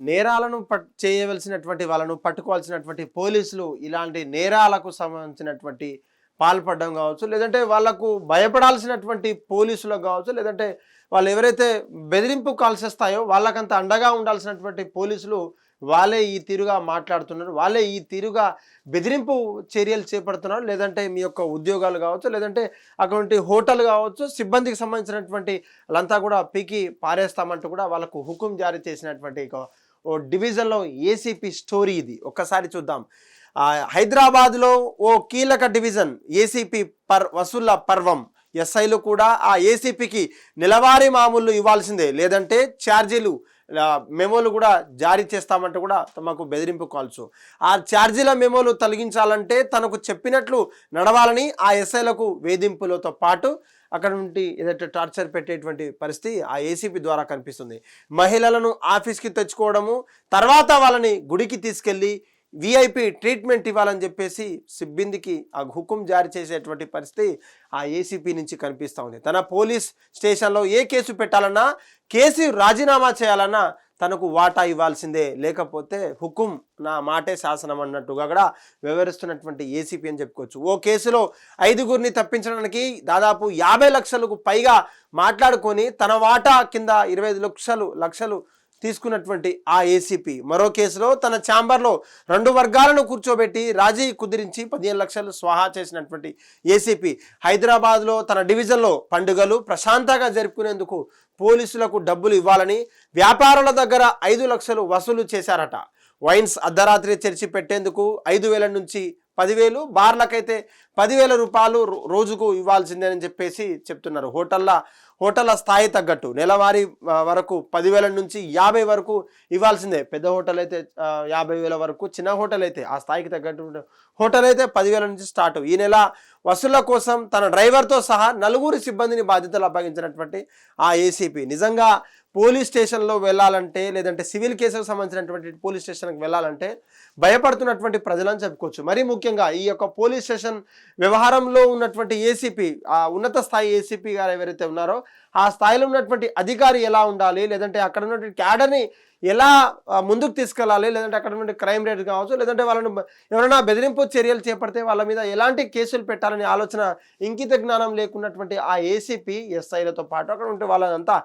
నేరాలను పట్ చేయవలసినటువంటి వాళ్ళను పట్టుకోవాల్సినటువంటి పోలీసులు ఇలాంటి నేరాలకు సంబంధించినటువంటి పాల్పడడం కావచ్చు లేదంటే వాళ్ళకు భయపడాల్సినటువంటి పోలీసులకు కావచ్చు లేదంటే వాళ్ళు ఎవరైతే బెదిరింపు కాల్స్ వాళ్ళకంత అండగా ఉండాల్సినటువంటి పోలీసులు వాళ్ళే ఈ తీరుగా మాట్లాడుతున్నారు వాళ్ళే ఈ తీరుగా బెదిరింపు చర్యలు చేపడుతున్నారు లేదంటే మీ యొక్క ఉద్యోగాలు కావచ్చు లేదంటే అటువంటి హోటల్ కావచ్చు సిబ్బందికి సంబంధించినటువంటి వాళ్ళంతా కూడా పీకి పారేస్తామంటూ కూడా వాళ్ళకు హుకుం జారీ చేసినటువంటి ఓ డివిజన్లో ఏసీపీ స్టోరీ ఇది. ఒక్కసారి చూద్దాం. హైదరాబాద్లో ఓ కీలక డివిజన్ ఏసీపీ పర్ వసూళ్ళ పర్వం. ఎస్ఐలు కూడా ఆ ఏసీపీకి నెలవారీ మామూలు ఇవ్వాల్సిందే. లేదంటే ఛార్జీలు మెమోలు కూడా జారీ చేస్తామంటే కూడా తమకు బెదిరింపు కాల్సు ఆ ఛార్జీల మెమోలు తొలగించాలంటే తనకు చెప్పినట్లు నడవాలని ఆ ఎస్ఐలకు వేధింపులతో పాటు అక్కడ నుండి ఏదైతే టార్చర్ పెట్టేటువంటి పరిస్థితి ఆ ఏసీపీ ద్వారా కనిపిస్తుంది. మహిళలను ఆఫీస్కి తెచ్చుకోవడము తర్వాత వాళ్ళని గుడికి తీసుకెళ్ళి విఐపి ట్రీట్మెంట్ ఇవ్వాలని చెప్పేసి సిబ్బందికి ఆ హుకుం జారీ చేసేటువంటి పరిస్థితి ఆ ఏసీపీ నుంచి కనిపిస్తూ ఉంది. తన పోలీస్ స్టేషన్లో ఏ కేసు పెట్టాలన్నా కేసు రాజీనామా చేయాలన్నా తనకు వాటా ఇవ్వాల్సిందే. లేకపోతే హుకుం నా మాటే శాసనం అన్నట్టుగా కూడా వివరిస్తున్నటువంటి ఏసీపీ అని చెప్పుకోవచ్చు. ఓ కేసులో ఐదుగురిని తప్పించడానికి దాదాపు యాభై లక్షలకు పైగా మాట్లాడుకొని తన వాటా కింద ఇరవై ఐదు లక్షలు లక్షలు తీసుకున్నటువంటి ఆ ఏసీపీ మరో కేసులో తన ఛాంబర్లో రెండు వర్గాలను కూర్చోబెట్టి రాజీ కుదిరించి పదిహేను లక్షలు స్వాహా చేసినటువంటి ఏసీపీ హైదరాబాద్లో తన డివిజన్లో పండుగలు ప్రశాంతంగా జరుపుకునేందుకు పోలీసులకు డబ్బులు ఇవ్వాలని వ్యాపారుల దగ్గర ఐదు లక్షలు వసూలు చేశారట. వైన్స్ అర్ధరాత్రి తెరిచి పెట్టేందుకు ఐదు వేల నుంచి పదివేలు బార్లకైతే పదివేల రూపాయలు రో- రోజుకు ఇవ్వాల్సిందే అని చెప్పేసి చెప్తున్నారు. హోటల్లా హోటళ్ళ స్థాయి తగ్గట్టు నెలవారీ వరకు పదివేల నుంచి యాభై వరకు ఇవ్వాల్సిందే. పెద్ద హోటల్ అయితే యాభై వేల వరకు చిన్న హోటల్ అయితే ఆ స్థాయికి తగ్గట్టు హోటల్ అయితే పదివేల నుంచి స్టార్ట్. ఈ నెల వసూళ్ళ కోసం తన డ్రైవర్తో సహా నలుగురు సిబ్బందిని బాధ్యతలు అప్పగించినటువంటి ఆ ఏసీపీ. నిజంగా పోలీస్ స్టేషన్లో వెళ్ళాలంటే లేదంటే సివిల్ కేసులకు సంబంధించినటువంటి పోలీస్ స్టేషన్కి వెళ్ళాలంటే భయపడుతున్నటువంటి ప్రజలని చెప్పుకోవచ్చు. మరీ ముఖ్యంగా ఈ యొక్క పోలీస్ స్టేషన్ వ్యవహారంలో ఉన్నటువంటి ఏసీపీ ఆ ఉన్నత స్థాయి ఏసీపీ గారు ఎవరైతే ఉన్నారో ఆ స్థాయిలో ఉన్నటువంటి అధికారి ఎలా ఉండాలి? లేదంటే అక్కడ ఉన్నటువంటి క్యాడర్ని ఎలా ముందుకు తీసుకెళ్ళాలి? లేదంటే అక్కడ ఉన్నటువంటి క్రైమ్ రేట్ కావచ్చు? లేదంటే వాళ్ళని ఎవరైనా బెదిరింపు చర్యలు చేపడితే వాళ్ళ మీద ఎలాంటి కేసులు పెట్టాలనే ఆలోచన ఇంకిత జ్ఞానం లేకున్నటువంటి ఆ ఏసీపీ ఎస్ఐలతో పాటు అక్కడ ఉంటే వాళ్ళంతా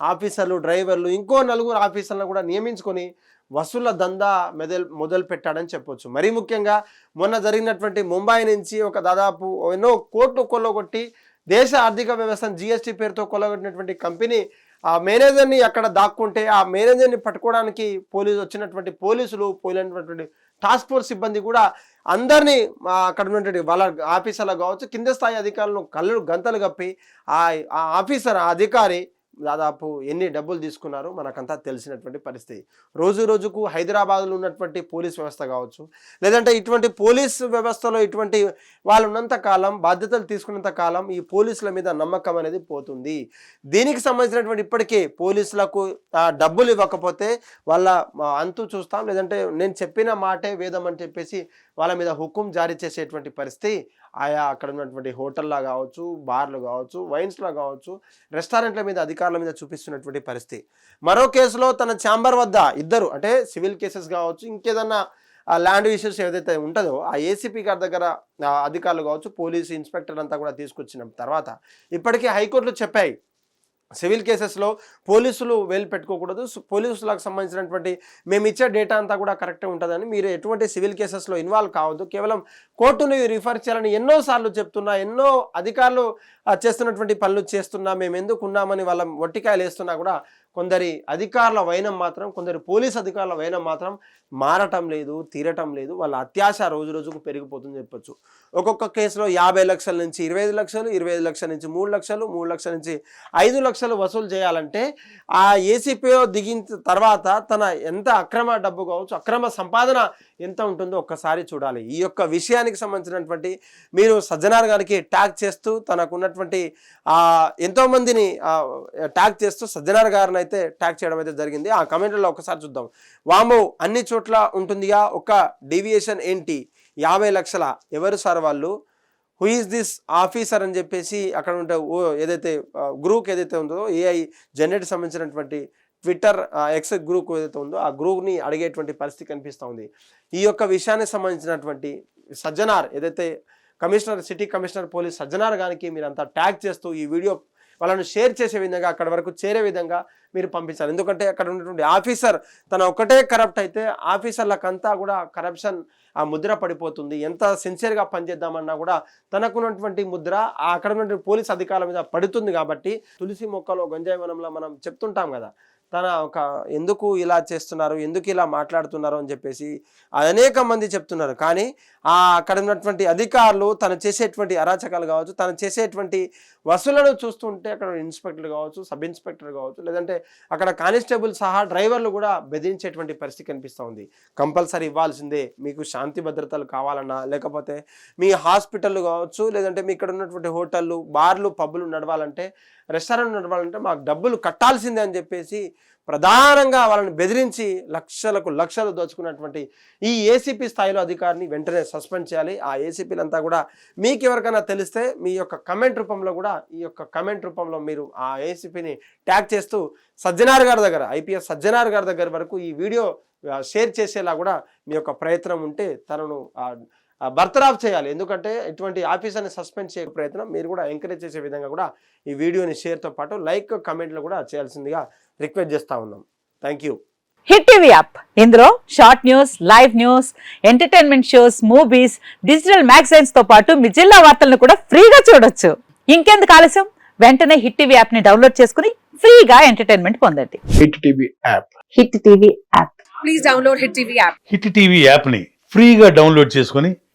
ఆఫీసర్లు డ్రైవర్లు ఇంకో నలుగురు ఆఫీసర్లను కూడా నియమించుకొని వసూళ్ళ దందా మెదల్ మొదలు పెట్టాడని చెప్పొచ్చు. మరీ ముఖ్యంగా మొన్న జరిగినటువంటి ముంబై నుంచి ఒక దాదాపు ఎన్నో కోట్లు కొల్లగొట్టి దేశ ఆర్థిక వ్యవస్థను జిఎస్టీ పేరుతో కొలగొట్టినటువంటి కంపెనీ ఆ మేనేజర్ని అక్కడ దాక్కుంటే ఆ మేనేజర్ని పట్టుకోవడానికి పోలీసు వచ్చినటువంటి పోలీసులు పోలినటువంటి టాస్క్ ఫోర్స్ సిబ్బంది కూడా అందరినీ అక్కడ ఉన్నటువంటి వాళ్ళ ఆఫీసర్లు కావచ్చు కింద స్థాయి అధికారులను కళ్ళు గంతలు కప్పి ఆ ఆ ఆఫీసర్ ఆ అధికారి దాదాపు ఎన్ని డబ్బులు తీసుకున్నారో మనకంతా తెలిసినటువంటి పరిస్థితి. రోజు రోజుకు హైదరాబాద్లో ఉన్నటువంటి పోలీస్ వ్యవస్థ కావచ్చు లేదంటే ఇటువంటి పోలీస్ వ్యవస్థలో ఇటువంటి వాళ్ళు ఉన్నంత కాలం బాధ్యతలు తీసుకున్నంత కాలం ఈ పోలీసుల మీద నమ్మకం అనేది పోతుంది. దీనికి సంబంధించినటువంటి ఇప్పటికే పోలీసులకు డబ్బులు ఇవ్వకపోతే వాళ్ళ అంతు చూస్తాం లేదంటే నేను చెప్పిన మాటే వేదం అని చెప్పేసి వాళ్ళ మీద హుకుం జారీ చేసేటువంటి పరిస్థితి. ఆయా అక్కడ ఉన్నటువంటి హోటల్లో కావచ్చు బార్లు కావచ్చు వైన్స్లో కావచ్చు రెస్టారెంట్ల మీద అధికారుల మీద చూపిస్తున్నటువంటి పరిస్థితి. మరో కేసులో తన ఛాంబర్ వద్ద ఇద్దరు అంటే సివిల్ కేసెస్ కావచ్చు ఇంకేదన్నా ఆ ల్యాండ్ ఇష్యూస్ ఏదైతే ఉంటుందో ఆ ఏసీపీ గారి దగ్గర అధికారులు కావచ్చు పోలీసు ఇన్స్పెక్టర్ అంతా కూడా తీసుకొచ్చిన తర్వాత ఇప్పటికీ హైకోర్టులు చెప్పాయి సివిల్ కేసెస్లో పోలీసులు వేలు పెట్టుకోకూడదు. పోలీసులకు సంబంధించినటువంటి మేము ఇచ్చే డేటా అంతా కూడా కరెక్ట్గా ఉంటుందని మీరు ఎటువంటి సివిల్ కేసెస్లో ఇన్వాల్వ్ కావద్దు. కేవలం కోర్టును రిఫర్ చేయాలని ఎన్నోసార్లు చెప్తున్నా ఎన్నో అధికారులు చేస్తున్నటువంటి పనులు చేస్తున్నా మేము ఎందుకు ఉన్నామని వాళ్ళ వట్టికాయలు వేస్తున్నా కూడా కొందరి అధికారుల వైనం మాత్రం కొందరి పోలీస్ అధికారుల వైనం మాత్రం మారటం లేదు తీరటం లేదు. వాళ్ళ అత్యాశ రోజు రోజుకు పెరిగిపోతుంది చెప్పొచ్చు. ఒక్కొక్క కేసులో యాభై లక్షల నుంచి ఇరవై ఐదు లక్షలు ఇరవై ఐదు లక్షల నుంచి మూడు లక్షలు మూడు లక్షల నుంచి ఐదు లక్షలు వసూలు చేయాలంటే ఆ ఏసీపీఓ దిగిన తర్వాత తన ఎంత అక్రమ డబ్బు కావచ్చు అక్రమ సంపాదన ఎంత ఉంటుందో ఒక్కసారి చూడాలి. ఈ యొక్క విషయానికి సంబంధించినటువంటి మీరు సజ్జనార్ గారికి ట్యాగ్ చేస్తూ తనకున్నటువంటి ఎంతోమందిని ట్యాగ్ చేస్తూ సజ్జనార్ గారిని అయితే ట్యాగ్ చేయడం అయితే జరిగింది. ఆ కమెంట్లలో ఒకసారి చూద్దాం. వామో అన్ని చోట్ల ఉంటుందిగా. ఒక డీవియేషన్ ఏంటి? యాభై లక్షల. ఎవరు సార్ వాళ్ళు? హూ ఈస్ దిస్ ఆఫీసర్ అని చెప్పేసి అక్కడ ఉంటే ఓ ఏదైతే గ్రూప్ ఏదైతే ఉందో ఏఐ జనరేట్ సంబంధించినటువంటి ట్విట్టర్ ఎక్స్ గ్రూప్ ఏదైతే ఉందో ఆ గ్రూప్ని అడిగేటువంటి పరిస్థితి కనిపిస్తూ ఉంది. ఈ యొక్క విషయానికి సంబంధించినటువంటి సజ్జనార్ ఏదైతే commissioner city commissioner police Sajjanar గారికి మీరంతా ట్యాగ్ చేస్తూ ఈ వీడియో వాళ్ళను షేర్ చేసే విధంగా అక్కడ వరకు చేరే విధంగా మీరు పంపించాలి. ఎందుకంటే అక్కడ ఉన్నటువంటి ఆఫీసర్ తన ఒకటే కరప్ట్ అయితే ఆఫీసర్లకంతా కూడా కరప్షన్ ఆ ముద్ర పడిపోతుంది. ఎంత సిన్సియర్గా పనిచేద్దామన్నా కూడా తనకున్నటువంటి ముద్ర ఆ అక్కడ ఉన్నటువంటి పోలీస్ అధికారుల మీద పడుతుంది కాబట్టి తులసి మొక్కలో గంజాయి వనంలో మనం చెప్తుంటాం కదా తన ఒక ఎందుకు ఇలా చేస్తున్నారు? ఎందుకు ఇలా మాట్లాడుతున్నారు? అని చెప్పేసి అనేక మంది చెప్తున్నారు. కానీ ఆ అక్కడ ఉన్నటువంటి అధికారులు తను చేసేటువంటి అరాచకాలు కావచ్చు తను చేసేటువంటి వసూలను చూస్తుంటే అక్కడ ఇన్స్పెక్టర్ కావచ్చు సబ్ ఇన్స్పెక్టర్ కావచ్చు లేదంటే అక్కడ కానిస్టేబుల్ సహా డ్రైవర్లు కూడా బెదిరించేటువంటి పరిస్థితి కనిపిస్తూ ఉంది. కంపల్సరీ ఇవ్వాల్సిందే. మీకు శాంతి భద్రతలు కావాలన్నా లేకపోతే మీ హాస్పిటల్ కావచ్చు లేదంటే మీ ఇక్కడ ఉన్నటువంటి హోటళ్ళు బార్లు పబ్బులు నడవాలంటే రెస్టారెంట్ నడవాలంటే మాకు డబ్బులు కట్టాల్సిందే అని చెప్పేసి ప్రధానంగా వాళ్ళని బెదిరించి లక్షలకు లక్షలు దోచుకున్నటువంటి ఈ ఏసీపీ స్థాయిలో అధికారిని వెంటనే సస్పెండ్ చేయాలి. ఆ ఏసీపీలంతా కూడా మీకు ఎవరికైనా తెలిస్తే మీ యొక్క కమెంట్ రూపంలో కూడా ఈ యొక్క కమెంట్ రూపంలో మీరు ఆ ఏసీపీని ట్యాగ్ చేస్తూ సజ్జనార్ గారి దగ్గర ఐపీఎస్ సజ్జనార్ గారి దగ్గర వరకు ఈ వీడియో షేర్ చేసేలా కూడా మీ యొక్క ప్రయత్నం ఉంటే తనను బర్తరాఫ్ చేయాలి. ఎందుకంటే ఇటువంటి ఆఫీసర్ని సస్పెండ్ చేయ ప్రయత్నం మీరు కూడా ఎంకరేజ్ చేసే విధంగా కూడా ఈ వీడియోని షేర్తో పాటు లైక్ కమెంట్లు కూడా చేయాల్సిందిగా రిక్వెస్ట్ చేస్తూ ఉన్నాం. Thank you. Hit TV app. ఇందులో short news live news entertainment shows movies digital మ్యాగజైన్స్తో పాటు మీ జిల్లా వార్తలను కూడా ఫ్రీగా చూడొచ్చు. ఇంకెందుకు ఆలస్యం? వెంటనే హిట్ టీవీ యాప్ని డౌన్లోడ్ చేసుకుని ఫ్రీగా ఎంటర్టైన్మెంట్ పొందండి. Hit TV app. Hit TV app. Please download Hit TV app. Hit TV యాప్ని ఫ్రీగా డౌన్లోడ్ చేసుకొని